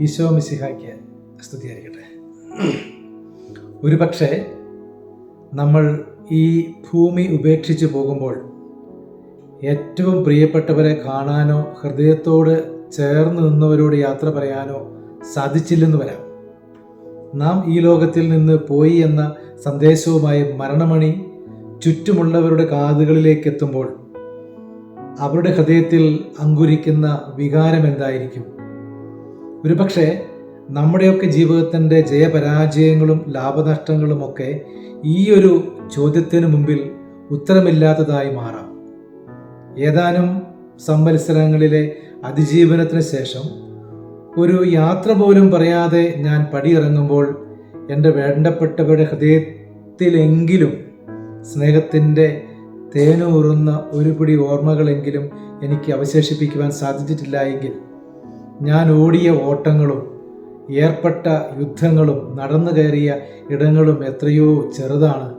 ഈശോ മിസിഹായ്ക്ക് സ്തുതിയായിരിക്കട്ടെ ഒരുപക്ഷെ നമ്മൾ ഈ ഭൂമി ഉപേക്ഷിച്ച് പോകുമ്പോൾ ഏറ്റവും പ്രിയപ്പെട്ടവരെ കാണാനോ ഹൃദയത്തോട് ചേർന്ന് നിന്നവരോട് യാത്ര പറയാനോ സാധിച്ചില്ലെന്ന് വരാം. നാം ഈ ലോകത്തിൽ നിന്ന് പോയി എന്ന സന്ദേശവുമായി മരണമണി ചുറ്റുമുള്ളവരുടെ കാതുകളിലേക്ക് എത്തുമ്പോൾ അവരുടെ ഹൃദയത്തിൽ അങ്കുരിക്കുന്ന വികാരം എന്തായിരിക്കും? ഒരുപക്ഷെ നമ്മുടെയൊക്കെ ജീവിതത്തിന്റെ ജയപരാജയങ്ങളും ലാഭനഷ്ടങ്ങളുമൊക്കെ ഈ ഒരു ചോദ്യത്തിന് മുമ്പിൽ ഉത്തരമില്ലാത്തതായി മാറാം. ഏതാനും സംവത്സരങ്ങളിലെ അതിജീവനത്തിന് ശേഷം ഒരു യാത്ര പോലും പറയാതെ ഞാൻ പടിയിറങ്ങുമ്പോൾ എന്റെ വേണ്ടപ്പെട്ടവരുടെ ഹൃദയത്തിലെങ്കിലും സ്നേഹത്തിന്റെ തേനൂറുന്ന ഒരു പിടി ഓർമ്മകളെങ്കിലും എനിക്ക് അവശേഷിപ്പിക്കുവാൻ സാധിച്ചിട്ടില്ല എങ്കിൽ ഞാൻ ഓടിയ ഓട്ടങ്ങളും ഏർപ്പെട്ട യുദ്ധങ്ങളും നടന്നു കയറിയ ഇടങ്ങളും എത്രയോ ചെറുതാണ്.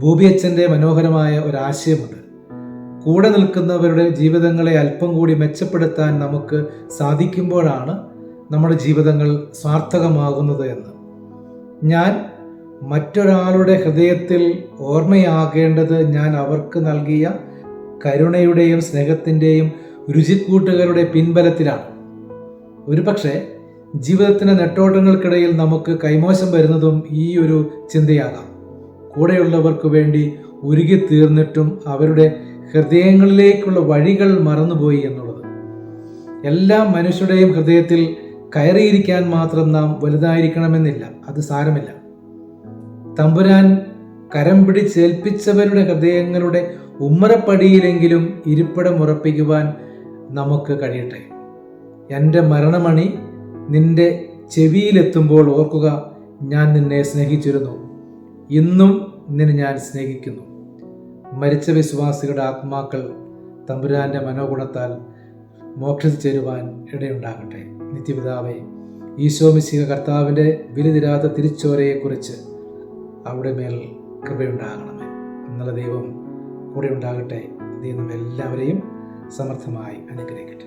ഭൂപിയച്ഛന്റെ മനോഹരമായ ഒരാശയമുണ്ട്. കൂടെ നിൽക്കുന്നവരുടെ ജീവിതങ്ങളെ അല്പം കൂടി മെച്ചപ്പെടുത്താൻ നമുക്ക് സാധിക്കുമ്പോഴാണ് നമ്മുടെ ജീവിതങ്ങൾ സാർത്ഥകമാകുന്നത് എന്ന്. ഞാൻ മറ്റൊരാളുടെ ഹൃദയത്തിൽ ഓർമ്മയാകേണ്ടത് ഞാൻ അവർക്ക് നൽകിയ കരുണയുടെയും സ്നേഹത്തിന്റെയും രുചിക്കൂട്ടുകളുടെ പിൻബലത്തിലാണ്. ഒരുപക്ഷെ ജീവിതത്തിന്റെ നെട്ടോട്ടങ്ങൾക്കിടയിൽ നമുക്ക് കൈമോശം വരുന്നതും ഈ ഒരു ചിന്തയാകാം. കൂടെയുള്ളവർക്ക് വേണ്ടി ഉരുകി തീർന്നിട്ടും അവരുടെ ഹൃദയങ്ങളിലേക്കുള്ള വഴികൾ മറന്നുപോയി എന്നുള്ളത്. എല്ലാ മനുഷ്യരുടെയും ഹൃദയത്തിൽ കയറിയിരിക്കാൻ മാത്രം നാം വലുതായിരിക്കണമെന്നില്ല. അത് സാരമില്ല. തമ്പുരാൻ കരം പിടിച്ചേൽപ്പിച്ചവരുടെ ഹൃദയങ്ങളുടെ ഉമ്മറപ്പടിയിലെങ്കിലും ഇരിപ്പിടം ഉറപ്പിക്കുവാൻ നമുക്ക് കഴിയട്ടെ. എന്റെ മരണമണി നിന്റെ ചെവിയിലെത്തുമ്പോൾ ഓർക്കുക ഞാൻ നിന്നെ സ്നേഹിച്ചിരുന്നു. ഇന്നും നിന്നെ ഞാൻ സ്നേഹിക്കുന്നു. മരിച്ച വിശ്വാസികളുടെ ആത്മാക്കൾ തമ്പുരാന്റെ മനോഗുണത്താൽ മോക്ഷത്തിൽ ചേരുവാൻ ഇടയുണ്ടാകട്ടെ. നിത്യപിതാവേ ഈശോമിശിക കർത്താവിന്റെ വിലതിരാത്ത തിരിച്ചോരയെക്കുറിച്ച് അവിടെ മേൽ കൃപയുണ്ടാകണമേ. എന്നുള്ള ദൈവം കൂടെ ഉണ്ടാകട്ടെ. ദൈവം എല്ലാവരെയും സമർത്ഥമായി അനുഗ്രഹിക്കട്ടെ.